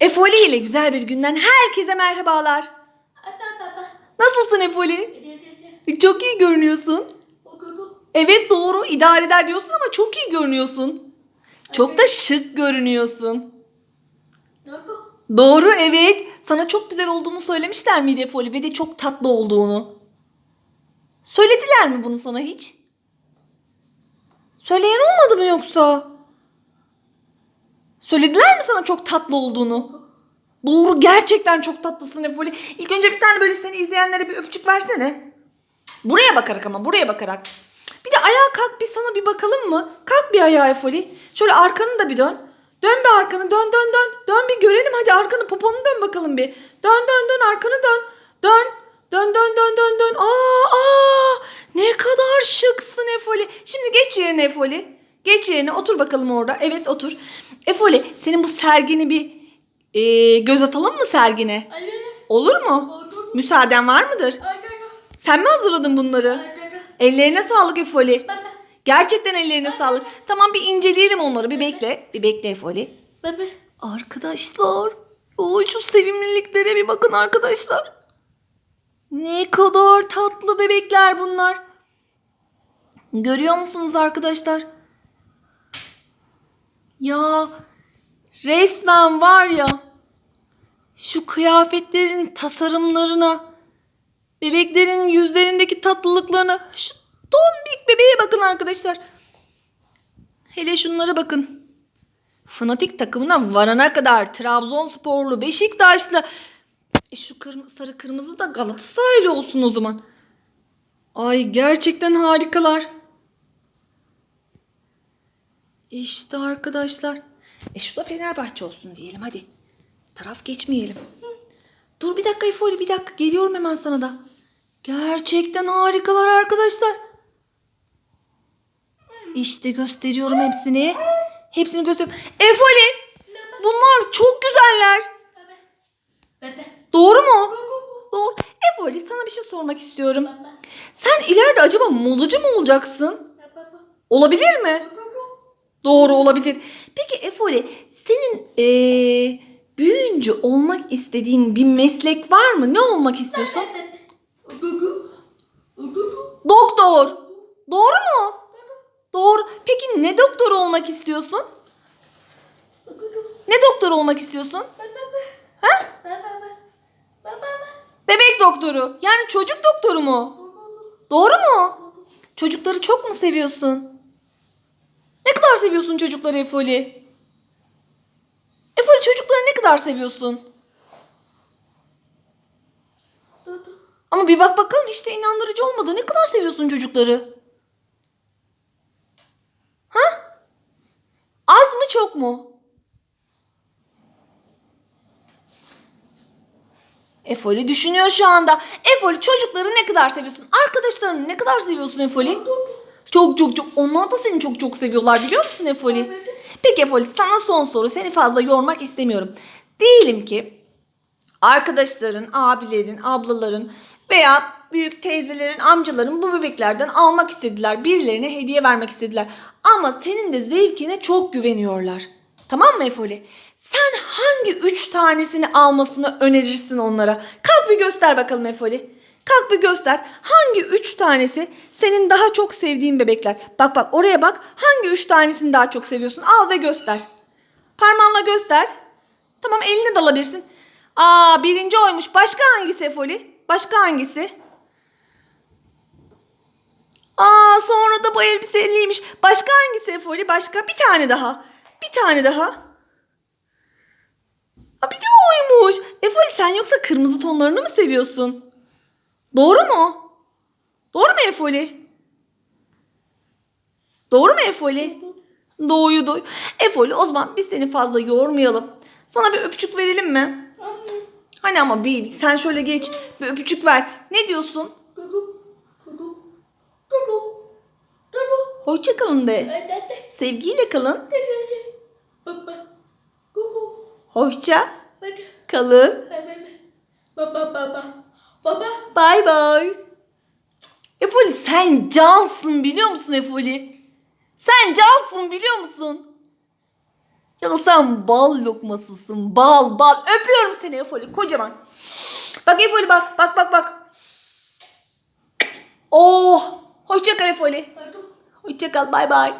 Efoli ile güzel bir günden herkese merhabalar. Nasılsın Efoli? Çok iyi görünüyorsun. Evet doğru idare eder diyorsun ama çok iyi görünüyorsun. Çok da şık görünüyorsun. Doğru evet. Sana çok güzel olduğunu söylemişler miydi Efoli ve de çok tatlı olduğunu. Söylediler mi bunu sana hiç? Söyleyen olmadı mı yoksa? Söylediler mi sana çok tatlı olduğunu? Doğru gerçekten çok tatlısın Efoli. İlk önce bir tane böyle seni izleyenlere bir öpücük versene. Buraya bakarak ama buraya bakarak. Bir de ayağa kalk bir sana bir bakalım mı? Kalk bir ayağa Efoli. Şöyle arkanı da bir dön. Dön bir arkanı dön dön dön. Dön bir görelim hadi arkanı poponu dön bakalım bir. Dön dön dön arkanı dön. Dön. Dön dön dön dön dön. Aa aa ne kadar şıksın Efoli. Şimdi geç yerine Efoli. Geç yerine otur bakalım orada. Evet otur. Efoli senin bu sergini bir e, göz atalım mı sergine? Olur mu? Müsaaden var mıdır? Sen mi hazırladın bunları? Ellerine sağlık Efoli. Gerçekten ellerine sağlık. Tamam bir inceleyelim onları. Bir bekle. Bir bekle Efoli. Arkadaşlar. O şu sevimliliklere bir bakın arkadaşlar. Ne kadar tatlı bebekler bunlar. Görüyor musunuz arkadaşlar? Ya resmen var ya şu kıyafetlerin tasarımlarına bebeklerin yüzlerindeki tatlılıklarına şu tombik bebeğe bakın arkadaşlar. Hele şunlara bakın. Fanatik takımına varana kadar Trabzonsporlu, Beşiktaşlı. E şu kırmızı, sarı kırmızı da Galatasaraylı olsun o zaman. Ay gerçekten harikalar. İşte arkadaşlar. E şu da Fenerbahçe olsun diyelim hadi. Taraf geçmeyelim. Dur bir dakika Efoli bir dakika geliyorum hemen sana da. Gerçekten harikalar arkadaşlar. İşte gösteriyorum hepsini. Hepsini gösteriyorum. Efoli bunlar çok güzeller. Doğru mu? Doğru. Efoli sana bir şey sormak istiyorum. Sen ileride acaba modacı mı olacaksın? Olabilir mi? Doğru olabilir. Peki Efoli senin eee, büyüyünce olmak istediğin bir meslek var mı? Ne olmak istiyorsun? Doktor. Doğru mu? Doğru. Peki ne doktor olmak istiyorsun? Ne doktor olmak istiyorsun? Ha? Bebek doktoru. Yani çocuk doktoru mu? Doğru mu? Çocukları çok mu seviyorsun? Seviyorsun çocukları Efoli? Efoli çocukları ne kadar seviyorsun? Ama bir bak bakalım de inandırıcı olmadı. Ne kadar seviyorsun çocukları? Ha? Az mı çok mu? Efoli düşünüyor şu anda. Efoli çocukları ne kadar seviyorsun? Arkadaşlarını ne kadar seviyorsun Efoli? Çok çok çok. Onlar da seni çok çok seviyorlar biliyor musun Efoli? Peki Efoli sana son soru. Seni fazla yormak istemiyorum. Diyelim ki arkadaşların, abilerin, ablaların veya büyük teyzelerin, amcaların bu bebeklerden almak istediler. Birilerine hediye vermek istediler. Ama senin de zevkine çok güveniyorlar. Tamam mı Efoli? Sen hangi üç tanesini almasını önerirsin onlara? Kalk bir göster bakalım Efoli. Kalk bir göster. Hangi üç tanesi senin daha çok sevdiğin bebekler? Bak bak oraya bak. Hangi üç tanesini daha çok seviyorsun? Al ve göster. Parmağınla göster. Tamam elini de alabilirsin. Aa birinci oymuş. Başka hangisi Efoli? Başka hangisi? Aa sonra da bu elbiseliymiş. Başka hangisi Efoli? Başka bir tane daha. Bir tane daha. Aa, bir de oymuş. Efoli sen yoksa kırmızı tonlarını mı seviyorsun? Doğru mu? Doğru mu Efoli? Doğru mu Efoli? Doğuyu doğru. Efoli o zaman biz seni fazla yormayalım. Sana bir öpücük verelim mi? Hani ama bir sen şöyle geç bir öpücük ver. Ne diyorsun? Hoşça kalın de. Sevgiyle kalın. Hoşça kalın. Bay bay. Efoli sen cansın biliyor musun Efoli? Sen cansın biliyor musun? Ya da sen bal lokmasısın. Bal bal. Öpüyorum seni Efoli kocaman. Bak Efoli bak bak bak bak. Oh. Hoşça kal Efoli. Hoşça kal bay bay.